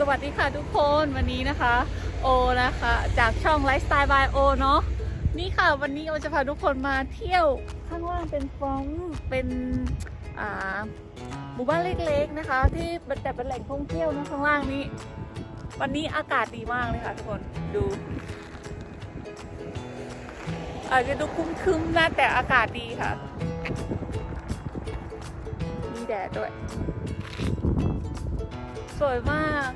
สวัสดีค่ะทุกคนวันนี้นะคะ โอนะคะ จากช่องไลฟ์สไตล์บายโอเนาะนี่ค่ะวันนี้โอจะพาทุกคนมาเที่ยวข้างล่างเป็นฟองเป็นอ่าหมู่บ้านเล็กๆนะคะ ที่แต่เป็นแหล่งท่องเที่ยวนะข้างล่างนี้ วันนี้อากาศดีมากเลยค่ะทุกคนดูอาจจะดูครึ้มๆนะแต่อากาศดีค่ะ มีแดดด้วย สวยมาก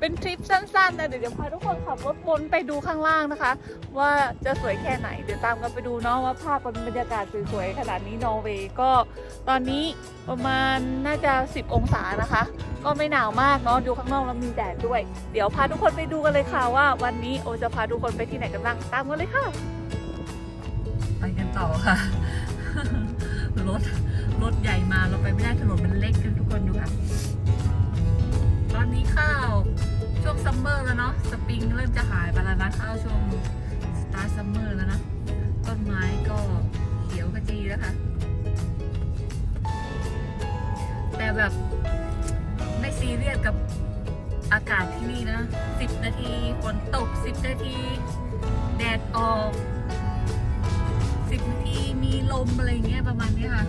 เป็นทริปสั้นๆนะเดี๋ยวจะพาทุกคนขับรถวนไปดูข้างล่างนะคะ ว่าจะสวยแค่ไหน เดี๋ยวตามกันไปดูเนาะว่าภาพบรรยากาศสวยๆขนาดนี้นอร์เวย์ก็ตอนนี้ประมาณน่าจะ 10 องศานะคะ ก็ไม่หนาวมากเนาะดูข้างนอกแล้วมีแดดด้วย เดี๋ยวพาทุกคนไปดูกันเลยค่ะว่า วันนี้โอจะพาทุกคนไปที่ไหนกันบ้างตามกันเลยค่ะ ไปกันต่อค่ะรถรถใหญ่มาเราไปไม่ได้ถนนมันเล็กกันทุกคนดูค่ะ ตอนนี้ข้าว ช่วงซัมเมอร์แล้วเนาะสปริงเริ่มจะหายไปแล้วนะข้าช่วงสตาร์ซัมเมอร์แล้วนะ ต้นไม้ก็เขียวขจีแล้วค่ะ แต่แบบไม่ซีเรียสกับอากาศที่นี่นะ 10 นาทีฝนตก 10 นาที แดดออก 10 นาทีมีลมอะไรเงี้ยประมาณนี้ค่ะ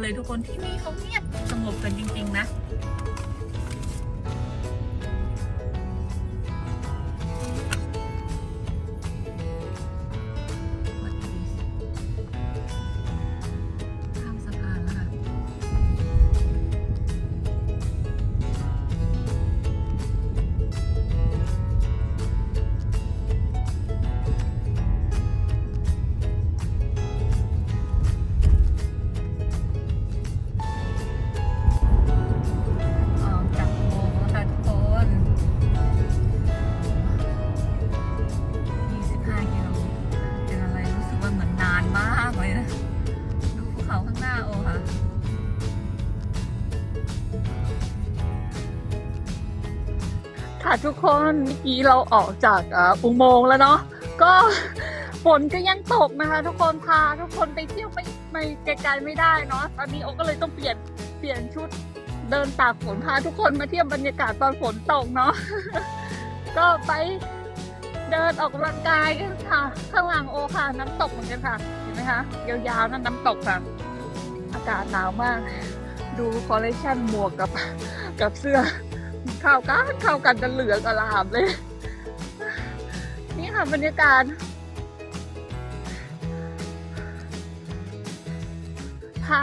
เลยทุกคนที่นี่เขาเงียบ ค่ะทุกคนเมื่อกี้เราออกจากอุโมงค์แล้วเนาะก็ฝนก็ยังตกนะคะ ทุกคนพาทุกคนไปเที่ยวไปไปไกลๆไม่ได้เนาะตอนนี้โอก็เลยต้องเปลี่ยนเปลี่ยนชุดเดินตากฝนพาทุกคนมาเที่ยวบรรยากาศตอนฝนตกเนาะก็ไปเดินออกกำลังกายกันค่ะ ข้างหลังโอค่ะน้ำตกเหมือนกันค่ะเห็นไหมคะยาวๆนั่นน้ำตกค่ะ อากาศหนาวมาก ดูคอลเลคชันหมวกกับกับเสื้อ เข้ากันเข้ากันจะเหลืองอลามเลย นี่ค่ะบรรยากาศพา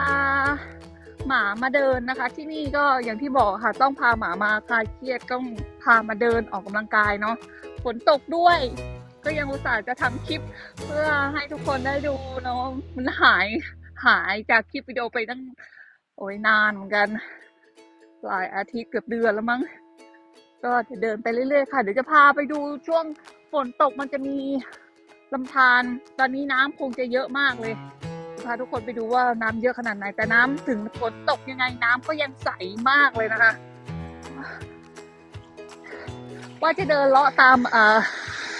หมามาเดินนะคะ ที่นี่ก็อย่างที่บอกค่ะ ต้องพาหมามาคลายเครียดต้องพามาเดินออกกำลังกายเนาะฝนตกด้วย ก็ยังอุตส่าห์จะทำคลิป เพื่อให้ทุกคนได้ดูเนาะมันหายหายจากคลิปวิดีโอไปตั้งโอ้ยนานเหมือนกัน หลายอาทิตย์เกือบเดือนแล้วมั้ง ก็จะเดินไปเรื่อยๆค่ะ เดี๋ยวจะพาไปดูช่วงฝนตกมันจะมีลำธารตอนนี้น้ำคงจะเยอะมากเลยพาทุกคนไปดูว่าน้ำเยอะขนาดไหน แต่น้ำถึงฝนตกยังไงน้ำก็ยังใสมากเลยนะคะ ว่าจะเดินเลาะตามอ่า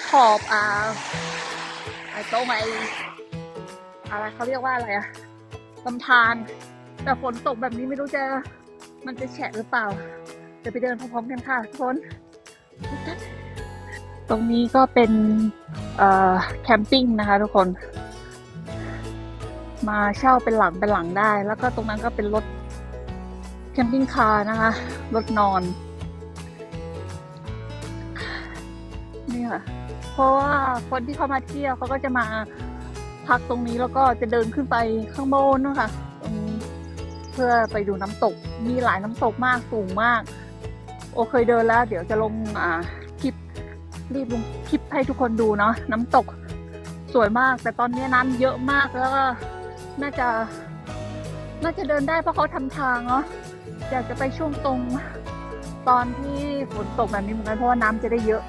ขอบอ่าไอ้โต๊ะไอ้อะไรเขาเรียกว่าอะไรอะลำธารแต่ฝนตกแบบนี้ไม่รู้จะ มันจะแฉะหรือเปล่าเดี๋ยวไปเดินพร้อมๆกันค่ะทุกคน ตรงนี้ก็เป็นแคมปิ้งนะคะทุกคน มาเช่าเป็นหลังเป็นหลังได้ แล้วก็ตรงนั้นก็เป็นรถแคมปิ้งคาร์นะคะ รถนอน นี่ค่ะ เพราะว่าคนที่เขามาเที่ยวเขาก็จะมาพักตรงนี้แล้วก็จะเดินขึ้นไปข้างบนนะคะ เพื่อไปดูน้ำตก มีหลายน้ำตกมากสูงมาก โอเคยเดินแล้ว เดี๋ยวจะลงอ่าคลิปรีบลงคลิปให้ทุกคนดูเนาะน้ำตกสวยมาก แต่ตอนนี้น้ำเยอะมากแล้วก็น่าจะ น่าจะเดินได้เพราะเขาทำทางเนาะอยากจะไปช่วงตรงตอนที่ฝนตกแบบนี้เหมือนกันเพราะว่าน้ำจะได้เยอะ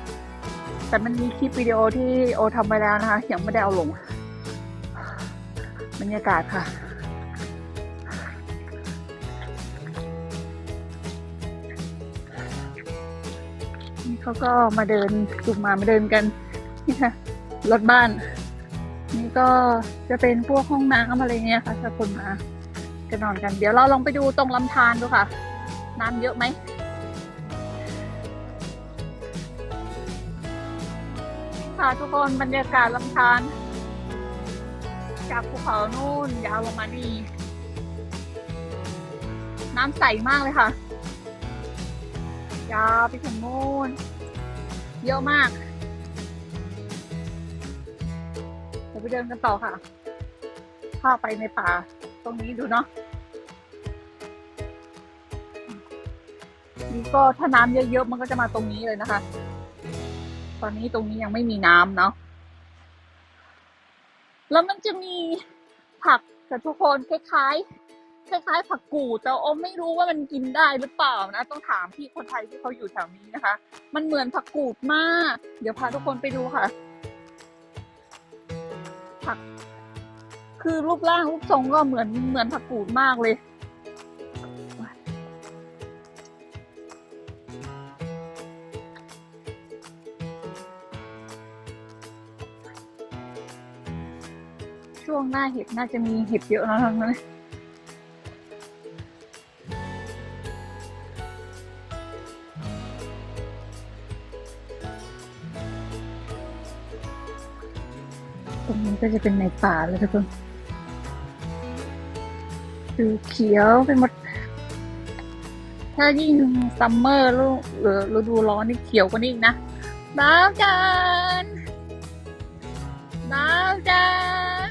แต่มันมีคลิปวิดีโอที่โอทำไปแล้วนะคะยังไม่ได้เอาลงบรรยากาศค่ะ เขาก็มาเดินกลุ่มมามาเดินกันนี่ค่ะรถบ้าน นี่ก็จะเป็นพวกห้องน้ำอะไรเงี้ยค่ะถ้าคนมาจะนอนกัน เดี๋ยวเราลองไปดูตรงลำธารดูค่ะ น้ำเยอะไหมค่ะทุกคนบรรยากาศลำธารจากภูเขานู่นยาวลงมานี่น้ำใสมากเลยค่ะ ยาวไปถึงนู่น เยอะมาก เดี๋ยวไปเดินกันต่อค่ะ เข้าไปในป่าตรงนี้ดูเนาะนี่ก็ถ้าน้ำเยอะๆมันก็จะมาตรงนี้เลยนะคะ ตอนนี้ตรงนี้ยังไม่มีน้ำเนาะ แล้วมันจะมีผักกับทุกคนคล้ายๆ คล้ายๆผักกูดแต่โอมไม่รู้ว่ามันกินได้หรือเปล่านะ ต้องถามพี่คนไทยที่เขาอยู่แถวนี้นะคะ มันเหมือนผักกูดมาก เดี๋ยวพาทุกคนไปดูค่ะ ผัก คือรูปร่างรูปทรงก็เหมือนเหมือนผักกูดมากเลยช่วงหน้าเห็บน่าจะมีเห็บเยอะนะทั้งนั้น ก็จะเป็นในป่าเลยทุกคนดูเขียวไปหมด ถ้ายิ่งซัมเมอร์ฤหรือฤดูร้อนนี่เขียวกว่านี้อีกนะดาวจันทร์ดาวจัน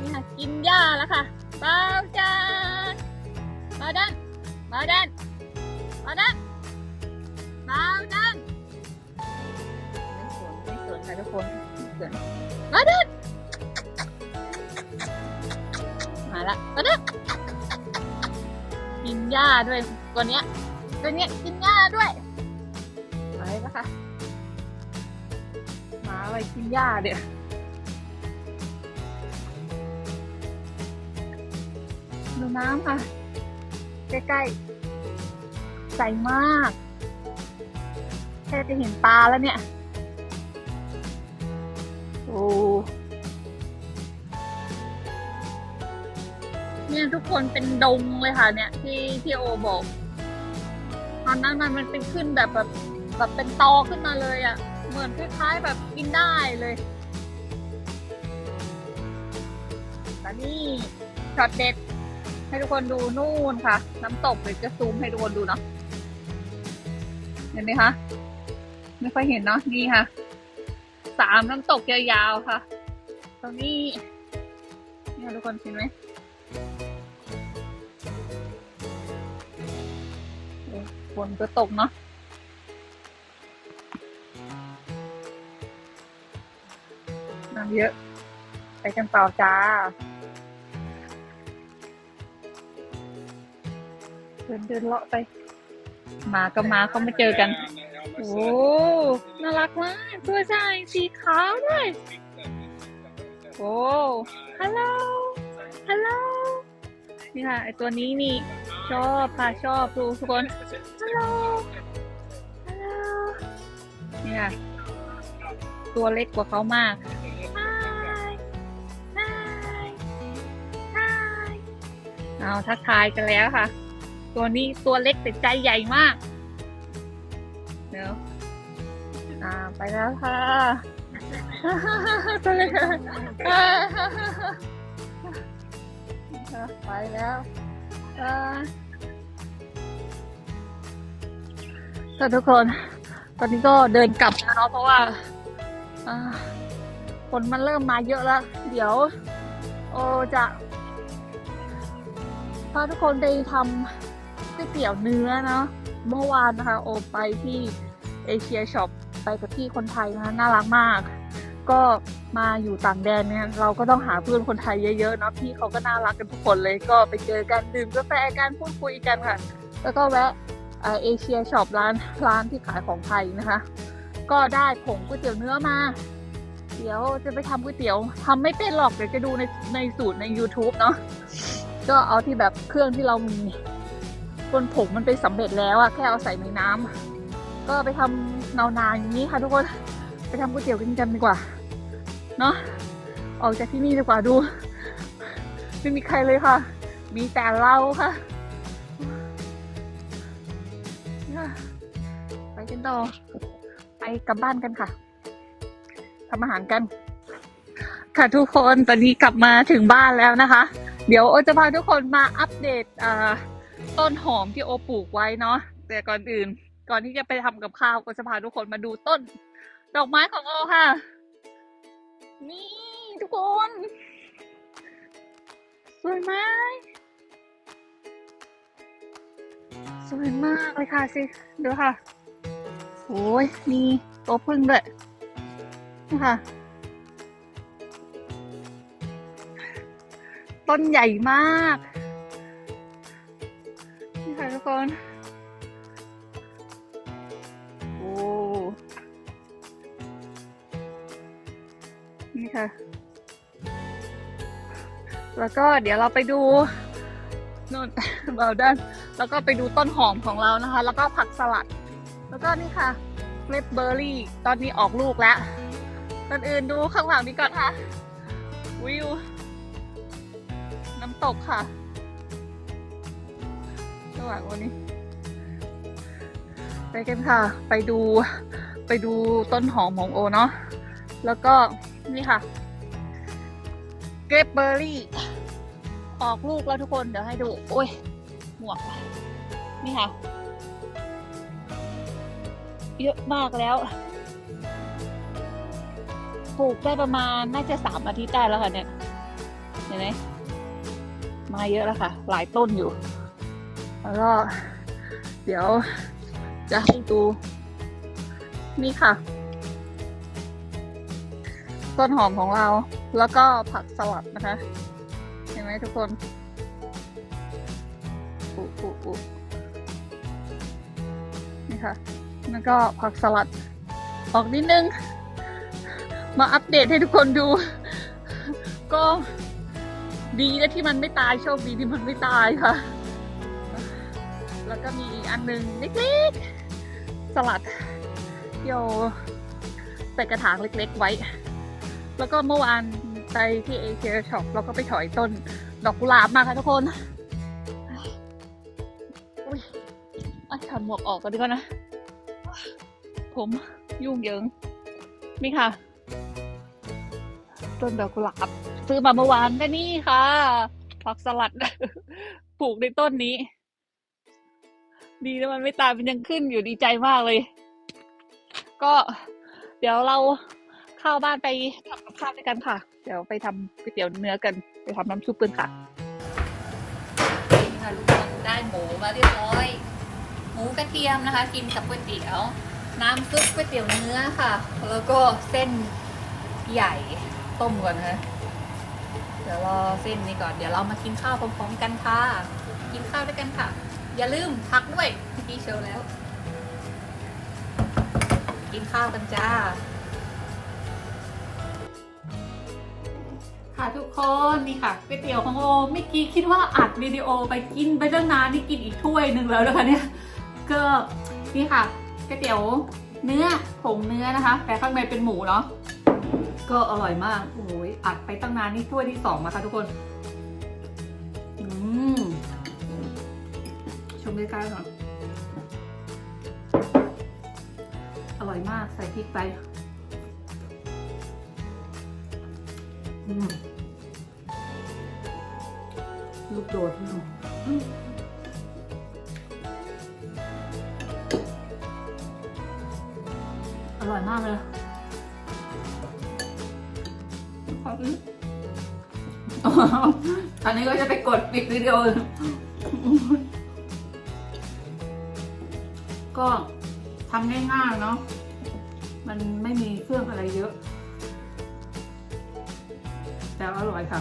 นี่ค่ะกินหญ้าแล้วค่ะเบาจานมาดันมาดันมาดันเบาดันไม่สนไม่สนค่ะทุกคนไม่สน ละมาดันกินหญ้าด้วยตัวเนี้ยตัวเนี้ยกินหญ้าด้วยไปแล้วค่ะหมาอะไรกินหญ้าเดี๋ยวดูน้ำค่ะ ใกล้ๆใสมากแค่จะเห็นปลาแล้วเนี่ย โอ้ เนี่ยทุกคนเป็นดงเลยค่ะ เนี่ย ที่ที่โอบอกตอนนั้นมันมันเป็นขึ้นแบบแบบแบบเป็นตอขึ้นมาเลยอะ่ะ เหมือนคล้ายๆแบบกินได้เลยแต่นี่ช็อตเด็ด ให้ทุกคนดูนู่นค่ะ น้ำตกเดี๋ยวจะซูมให้ทุกคนดูเนาะเห็นไหมคะไม่ค่อยเห็นเนาะนี่ค่ะสามน้ำตกยาวๆค่ะ ตรงนี้นี่ทุกคนเห็นไหม ฝนก็ตกเนาะน้ำเยอะ ไปกันต่อจ้า เดินเดินเลาะไปหมากับหมาเขามาเจอกัน โอ้น่ารักมากตัวใหญ่สีขาวด้วย โอ้ฮัลโหล นี่ค่ะไอตัวนี้นี่ชอบค่ะชอบดูทุกคนฮัลโหลฮัลโหลนี่ค่ะตัวเล็กกว่าเขามาก Hi Hi Hi เอาทักทายกันแล้วค่ะ ตัวนี้ตัวเล็กแต่ใจใหญ่มากเดี๋ยวอ่าไปแล้วค่ะตัวเล็กอ่า ไปแล้วอ่าค่ทุกคน ตอนนี้ก็เดินกลับแล้วเนาะเพราะว่าอ่าฝนมันเริ่มมาเยอะแล้ว เดี๋ยว โอจะพาทุกคนไปทำก๋วยเตี๋ยวเนื้อเนาะเมื่อวานนะคะ โอไปที่เอเชียช็อปไปกับพี่คนไทยนะคะน่ารักมาก ก็มาอยู่ต่างแดนเนี่ยเราก็ต้องหาเพื่อนคนไทยเยอะๆเนาะพี่เขาก็น่ารักกันทุกคนเลยก็ไปเจอกันดื่มกาแฟกันพูดคุยกันค่ะ แล้วก็แวะเอเชียช็อปร้านร้านที่ขายของไทยนะคะ ก็ได้ผงก๋วยเตี๋ยวเนื้อมา เดี๋ยวจะไปทำก๋วยเตี๋ยวทำไม่เป็นหรอกเดี๋ยวจะดูในในสูตรใน YouTube เนาะก็เอาที่แบบเครื่องที่เรามีบนผงมันเป็นสำเร็จแล้วอะแค่เอาใส่ในน้ำก็ไปทำนานๆอย่างนี้ค่ะทุกคน ทำก๋วยเตี๋ยวกันกันดีกว่า เนาะออกจากที่นี่ดีกว่าดู ไม่มีใครเลยค่ะ มีแต่เราค่ะ ไปกันต่อ ไปกลับบ้านกันค่ะทำอาหารกัน ค่ะทุกคนตอนนี้กลับมาถึงบ้านแล้วนะคะ เดี๋ยวโอจะพาทุกคนมาอัปเดตต้นหอมที่โอปลูกไว้เนาะแต่ก่อนอื่นก่อนที่จะไปทำกับข้าวก็จะพาทุกคนมาดูต้น ดอกไม้ของโอค่ะ นี่ทุกคน สวยไหมสวยมากเลยค่ะสิดูค่ะ โอ้ยมีตัวพึ่งด้วยนี่ค่ะ ต้นใหญ่มาก นี่ค่ะทุกคน แล้วก็เดี๋ยวเราไปดูนู่นเบาด้านแล้วก็ไปดูต้นหอมของเรานะคะ แล้วก็ผักสลัด แล้วก็นี่ค่ะเฟลเบอร์รี่ ตอนนี้ออกลูกแล้วก่อนอื่นดูข้างหลังนี้ก่อนค่ะ วิว น้ำตกค่ะระหว่างวันนี้ ไปกันค่ะ ไปดูไปดูต้นหอมของโอเนาะ แล้วก็นี่ค่ะ เกรปเบอร์รี่ ออกลูกแล้วทุกคนเดี๋ยวให้ดู โอ้ยหมวก นี่ค่ะ เยอะมากแล้วปลูกได้ประมาณน่าจะสามอาทิตย์ได้แล้วค่ะเนี่ยเห็นไหมมาเยอะแล้วค่ะ หลายต้นอยู่ แล้วก็เดี๋ยวจะให้ดู นี่ค่ะ ต้นหอมของเราแล้วก็ผักสลัดนะคะ ทุกคนปุ๊ปุ๊ปุ๊นี่ค่ะ แล้วก็ผักสลัด ออกนิดนึง มาอัปเดตให้ทุกคนดู ก็ดีนะที่มันไม่ตายโชคดีที่มันไม่ตายค่ะ แล้วก็มีอีกอันหนึงเล็กๆ สลัดโยใส่กระถางเล็กๆไว้ แล้วก็เมื่อวานไปที่เอเชียช็อปเราก็ไปถอยต้น ดอกกุหลาบมาค่ะทุกคนอุ้ยอะถอดหมวกออกก่อนดีกว่านะ ผมยุ่งเหยิงนี่ค่ะ ต้นดอกกุหลาบ ซื้อมาเมื่อวานก็นี่ค่ะผักสลัดปลูกในต้นนี้ ดีนะมันไม่ตายมันยังขึ้นอยู่ดีใจมากเลย ก็เดี๋ยวเราเข้าบ้านไปทำกับข้าวด้วยกันค่ะ เดี๋ยวไปทำก๋วยเตี๋ยวเนื้อกัน ไปทำน้ำซุปกันค่ะค่ะลูกคนได้หมูมาเรียบร้อย หมูกระเทียมนะคะ กินกับก๋วยเตี๋ยว น้ำซุปก๋วยเตี๋ยวเนื้อค่ะ แล้วก็เส้นใหญ่ต้มก่อนนะคะเดี๋ยวรอเส้นนี้ก่อน เดี๋ยวเรามากินข้าวพร้อมๆกันค่ะ กินข้าวด้วยกันค่ะ อย่าลืมพักด้วยเมื่อกี้โชว์แล้ว กินข้าวกันจ้า ค่ะทุกคนนี่ค่ะก๋วยเตี๋ยวของโอเมื่อกี้คิดว่าอัดวิดีโอไปกินไปตั้งนานนี่กินอีกถ้วยหนึ่งแล้วนะคะเนี่ยก็นี่ค่ะก๋วยเตี๋ยวเนื้อผงเนื้อนะคะ แต่ข้างในเป็นหมูเนาะก็อร่อยมากโอ้ยอัดไปตั้งนานนี่ถ้วยที่สองนะคะทุกคนอืมชมใกล้ๆค่ะอร่อยมากใส่พริกไป ลูกโดดอืมอร่อยมากเลยขออื้ออันนี้ก็จะไปกดปิดวิดีโอ ก็ทำง่ายๆเนาะ มันไม่มีเครื่องอะไรเยอะ แล้วอร่อยค่ะ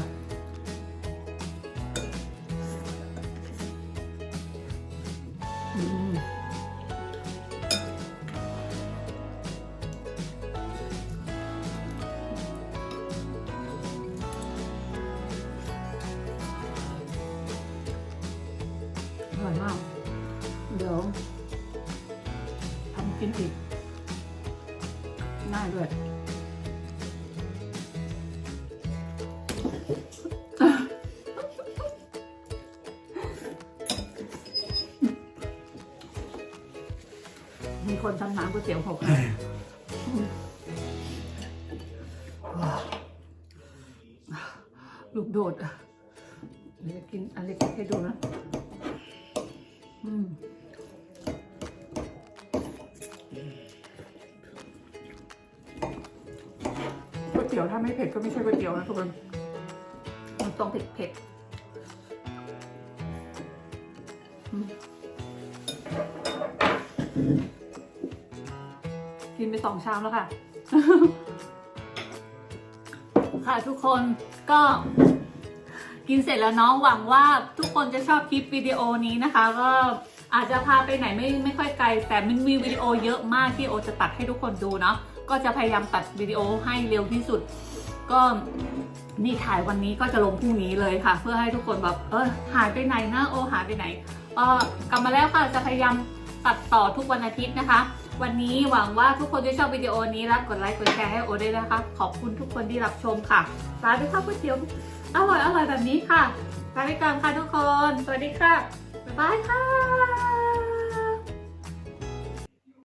มีคนทำน้ำก๋วยเตี๋ยวหกนะลูกโดดอะเดี๋ยวกินอันเล็กให้ดูนะอืมก๋วยเตี๋ยวถ้าไม่เผ็ดก็ไม่ใช่ก๋วยเตี๋ยวนะทุกคนมันต้องเผ็ดเผ็ด ไปสองชามแล้วค่ะ ค่ะทุกคนก็กินเสร็จแล้วเนาะหวังว่าทุกคนจะชอบคลิปวิดีโอนี้นะคะ ก็อาจจะพาไปไหนไม่ไม่ค่อยไกล แต่มันมีวิดีโอเยอะมากที่โอจะตัดให้ทุกคนดูเนาะก็จะพยายามตัดวิดีโอให้เร็วที่สุด ก็นี่ถ่ายวันนี้ก็จะลงพรุ่งนี้เลยค่ะ เพื่อให้ทุกคนแบบเออหายไปไหนนะโอหายไปไหนเออกลับมาแล้วค่ะจะพยายามตัดต่อทุกวันอาทิตย์นะคะ วันนี้หวังว่าทุกคนจะชอบวิดีโอนี้และกดไลค์กดแชร์ให้โอด้วยนะคะ ขอบคุณทุกคนที่รับชมค่ะร้าด้วยค่ะก๋วยเตี๋ยวอร่อยอร่อยแบบนี้ค่ะลาไปก่อนค่ะทุกคน สวัสดีค่ะ บ๊ายบายค่ะ